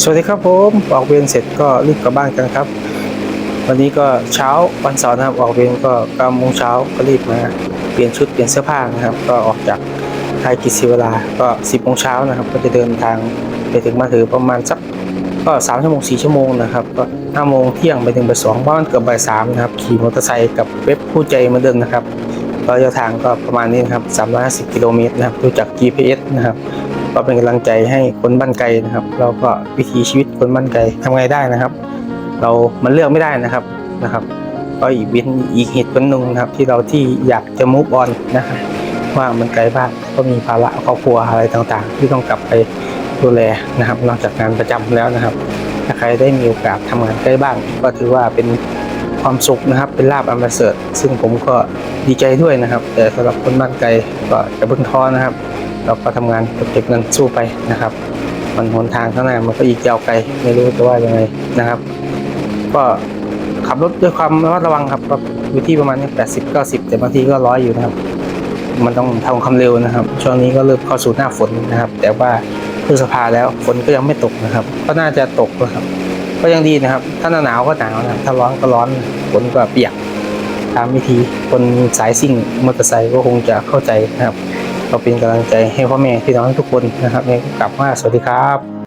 สวัสดีครับผมออกเวรเสร็จก็รีบกลับบ้านกันครับ วันนี้ก็เช้าวันเสาร์นะครับออกเวรก็9โมงเช้าก็รีบมาเปลี่ยนชุดเปลี่ยนเสื้อผ้านะครับ ก็ออกจากไทยกิจศิวลาก็10โมงเช้านะครับ ก็จะเดินทางไปถึงมาถือประมาณสักก็3ชั่วโมง4ชั่วโมงนะครับก็5โมงเที่ยงไปถึงบ่ายสองประมาณเกือบบ่ายสามนะครับขี่มอเตอร์ไซค์กับเว็บผู้ใจมาเดิมนะครับระยะทางก็ประมาณนี้นะครับ350 กิโลเมตรนะครับ ดูจาก GPS นะครับ ก็เป็นกำลังใจให้คนบ้านไกลนะครับ เราก็วิถีชีวิตคนบ้านไกลทำไงได้นะครับ เรามันเลือกไม่ได้นะครับนะครับก็อีกเป็นอีกเหตุผลหนึ่งนะครับ ที่เราที่อยากจะมุกออนนะครับว่ามันไกลบ้านก็มีภาระครอบครัวอะไรต่างๆ ที่ต้องกลับไปดูแลนะครับ นอกจากงานประจำแล้วนะครับ ถ้าใครได้มีโอกาสทำงานใกล้บ้านก็ถือว่าเป็น ความสุขนะครับ เป็นลาบอันประเสริฐซึ่งผมก็ดีใจด้วยนะครับ แต่สำหรับคนบ้านไกลก็จะเพิ่งท้อนะครับ เราก็ทำงานเก็บเงินสู้ไปนะครับ มันหนทางข้างหน้ามันก็อีกยาวไกลไม่รู้จะว่ายังไงนะครับ ก็ขับรถด้วยความระมัดระวังครับอยู่ที่ประมาณแปดสิบเก้าสิบแต่บางทีก็ร้อยอยู่นะครับ มันต้องทำความเร็วนะครับ ช่วงนี้ก็เริ่มเข้าสู่หน้าฝนนะครับ แต่ว่าพฤษภาแล้วฝนก็ยังไม่ตกนะครับ ก็น่าจะตกนะครับ ก็ยังดีนะครับ ถ้าหนาวก็หนาวนะถ้าร้อนก็ร้อนฝนก็เปียก ตามวิธีคนสายซิ่งมอเตอร์ไซค์ก็คงจะเข้าใจนะครับ เราเป็นกำลังใจให้พ่อแม่พี่น้องทุกคนนะครับกลับมาสวัสดีครับ